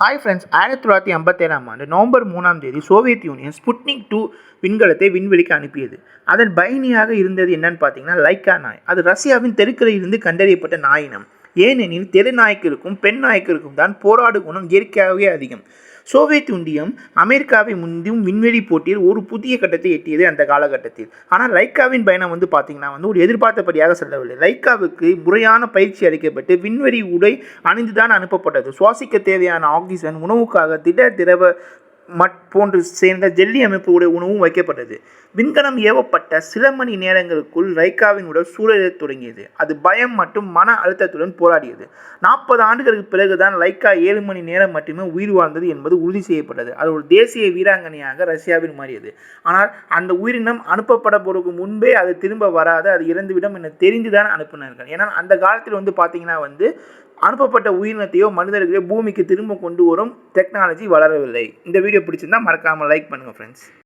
Hi friends ஆயிரத்தி தொள்ளாயிரத்தி ஐம்பத்தேழாம் ஆண்டு நவம்பர் மூணாம் தேதி சோவியத் யூனியன் ஸ்புட்னிக் டூ விண்கலத்தை விண்வெளிக்கு அனுப்பியது. அதன் பயணியாக இருந்தது என்னன்னு பார்த்தீங்கன்னா லைக்கா நாய். அது ரஷ்யாவின் தெருக்களில் இருந்து கண்டறியப்பட்ட நாயினம். ஏனெனில் தெரு நாய்க்கிற்கும் பெண் நாய்க்கிற்கும் தான் போராடு குணம் இயற்கையாகவே அதிகம். சோவியத் ஒன்றியம் அமெரிக்காவை முந்தும் விண்வெளி போட்டியில் ஒரு புதிய கட்டத்தை எட்டியது அந்த காலகட்டத்தில். ஆனால் லைக்காவின் பயணம் வந்து பார்த்திங்கன்னா வந்து ஒரு எதிர்பார்த்தபடியாக செல்லவில்லை. லைக்காவுக்கு முறையான பயிற்சி அளிக்கப்பட்டு விண்வெளி உடை அணிந்துதான் அனுப்பப்பட்டது. சுவாசிக்க தேவையான ஆக்சிஜன் உணவுக்காக திட திரவ மட் போன்று சேர்ந்த ஜெல்லி அமைப்பு உடைய உணவும் வைக்கப்பட்டது. விண்கலம் ஏவப்பட்ட சில மணி நேரங்களுக்குள் ரைக்காவின் உடல் சூழலத் தொடங்கியது. அது பயம் மற்றும் மன அழுத்தத்துடன் போராடியது. நாற்பது ஆண்டுகளுக்கு பிறகுதான் லைக்கா ஏழு மணி நேரம் மட்டுமே உயிர் வாழ்ந்தது என்பது உறுதி செய்யப்பட்டது. அது ஒரு தேசிய வீராங்கனையாக ரஷ்யாவில் மாறியது. ஆனால் அந்த உயிரினம் அனுப்பப்பட போறதுக்கு முன்பே அது திரும்ப வராது அது இறந்துவிடும் என தெரிந்துதான் அனுப்பினார்கள். ஏன்னா அந்த காலத்தில் வந்து பார்த்தீங்கன்னா வந்து அனுப்பப்பட்ட உயிரினத்தையோ மனிதர்களையோ பூமிக்கு திரும்ப கொண்டு வரும் டெக்னாலஜி வளரவில்லை. இந்த வீடியோ பிடிச்சிருந்தா மறக்காமல் லைக் பண்ணுங்கள் ஃப்ரெண்ட்ஸ்